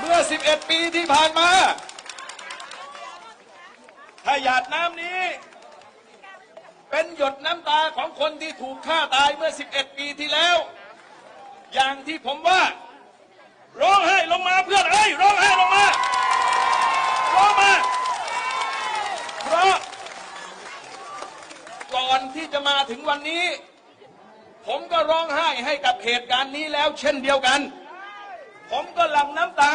เมื่อ 11 ปีที่ผ่านมา ถ้าหยาดน้ำนี้ เป็นหยดน้ำตาของคนที่ถูกฆ่าตายเมื่อ 11 ปีที่แล้ว อย่างที่ผมว่า ร้องไห้ลงมาเพื่อนเอ้ยร้องไห้ลงมาร้องมาเพราะก่อนที่จะมาถึงวันนี้ ผมก็ร้องไห้ให้กับเหตุการณ์นี้แล้วเช่นเดียวกัน ผมก็หลั่งน้ำตา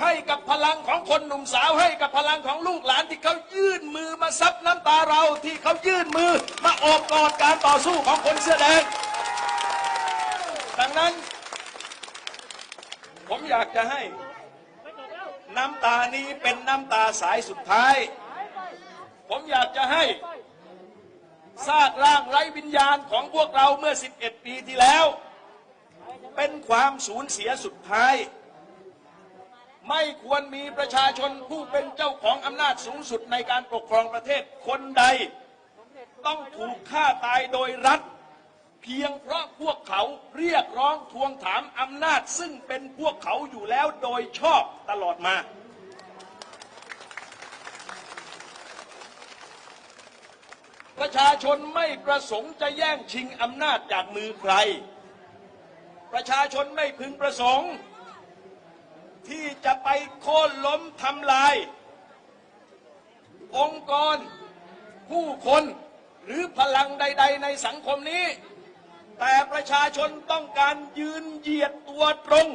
ให้กับพลังของคนหนุ่มสาวให้กับพลังของลูกหลานที่เขายื่นมือมาซับน้ำตาเราที่เขายื่นมือมาโอบกอดการต่อสู้ของคนเสื้อแดงดังนั้น ผมอยากจะให้น้ำตานี้เป็นน้ำตาสายสุดท้าย ผมอยากจะให้ซากร่างไร้วิญญาณของพวกเราเมื่อ 11 ปีที่แล้ว เป็นความสูญเสียสุดท้าย ไม่ควรมีประชาชนผู้เป็นเจ้าของอำนาจสูงสุดในการปกครองประเทศคนใด ต้องถูกฆ่าตายโดยรัฐ เพียงเพราะพวกเขาเรียกร้องทวงถามอำนาจ ซึ่งเป็นพวกเขาอยู่แล้วโดยชอบตลอดมาประชาชนไม่ประสงค์จะแย่งชิงอำนาจจากมือใคร ประชาชนไม่พึงประสงค์ ที่จะไปโค่นล้มทำลาย องค์กร ผู้คนหรือพลังใด ๆ ในสังคมนี้ แต่ประชาชนต้องการยืนเหยียดตัวตรง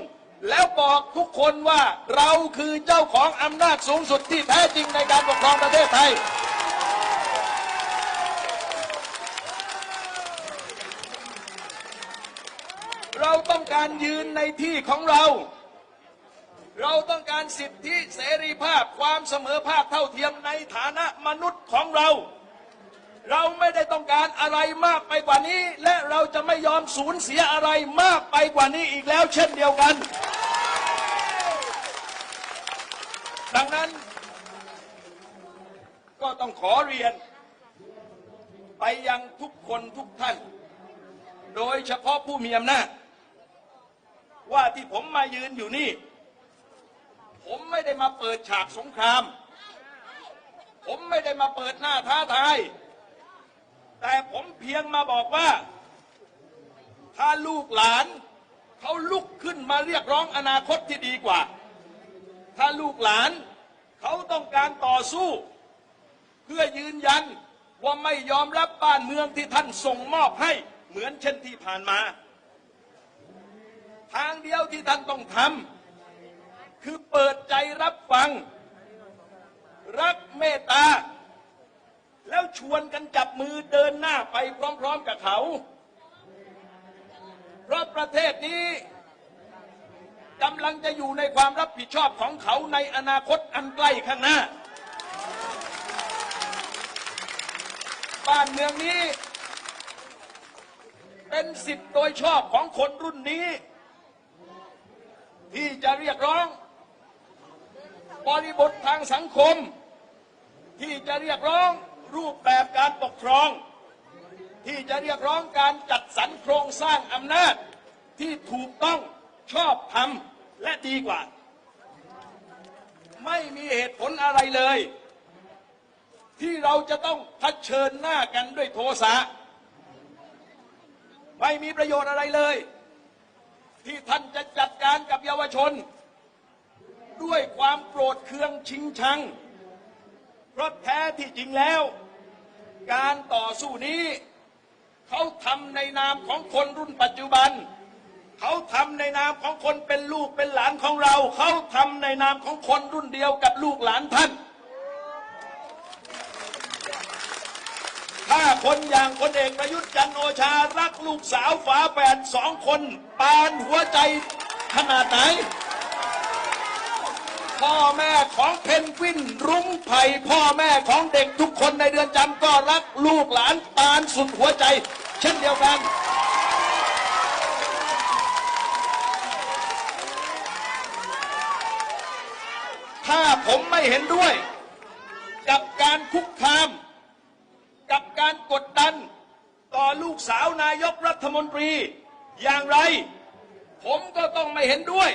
แล้วบอกทุกคนว่าเราคือเจ้าของอำนาจสูงสุดที่แท้จริงในการปกครองประเทศไทย เรา ต้องการยืนในที่ของเรา เราต้องการสิทธิเสรีภาพความเสมอภาคเท่าเทียมในฐานะมนุษย์ของเรา เราไม่ได้ต้องการอะไรมากไปกว่านี้ และเราจะไม่ยอมสูญเสียอะไรมากไปกว่านี้อีกแล้ว เช่นเดียวกัน ดังนั้น ก็ต้องขอเรียน ไปยังทุกคนทุกท่านโดยเฉพาะผู้มีอำนาจ ว่าที่ผมมายืนอยู่นี่ ผมไม่ได้มาเปิดฉากสงคราม ผมไม่ได้มาเปิดหน้าท้าทาย แต่ผมเพียงมาบอกว่า ถ้าลูกหลานเขาลุกขึ้นมาเรียกร้องอนาคตที่ดีกว่า ถ้าลูกหลานเขาต้องการต่อสู้ เพื่อยืนยันว่าไม่ยอมรับบ้านเมืองที่ท่านส่งมอบให้เหมือนเช่นที่ผ่านมา ทางเดียวที่ท่านต้องทำคือเปิดใจรับฟัง รักเมตตา แล้วชวนกันจับมือเดินหน้าไปพร้อมๆกับเขา เพราะประเทศนี้กำลังจะอยู่ในความรับผิดชอบของเขาในอนาคตอันใกล้ข้างหน้า บ้านเมืองนี้ เป็นสิทธิ์โดยชอบของคนรุ่นนี้ ที่จะเรียกร้อง บริบททางสังคม ที่จะเรียกร้องรูปแบบการปกครอง ที่จะเรียกร้องการจัดสรรโครงสร้างอำนาจที่ถูกต้องชอบธรรมและดีกว่า ไม่มีเหตุผลอะไรเลย ที่เราจะต้องทักเชิญหน้ากันด้วยโทสะไม่มีประโยชน์อะไรเลย ที่ท่านจะจัดการกับเยาวชน ด้วยความโกรธเคืองชิงชัง เพราะแท้ที่จริงแล้ว การต่อสู้นี้ เขาทำในนามของคนรุ่นปัจจุบัน เขาทำในนามของคนเป็นลูกเป็นหลานของเรา เขาทำในนามของคนรุ่นเดียวกับลูกหลานท่าน ถ้าคนอย่างพลเอกประยุทธ์จันโอชารักลูกสาวฝาแฝดสองคนปานหัวใจขนาดไหน พ่อแม่ของเพนกวินรุ้งไผ่พ่อแม่ของเด็กทุกคนในเรือนจำก็รักลูกหลานปานสุดหัวใจ เช่นเดียวกันถ้าผมไม่เห็นด้วย กับการคุกคาม การกดดันต่อลูกสาวนายกรัฐมนตรีอย่างไร ผมก็ต้องไม่เห็นด้วย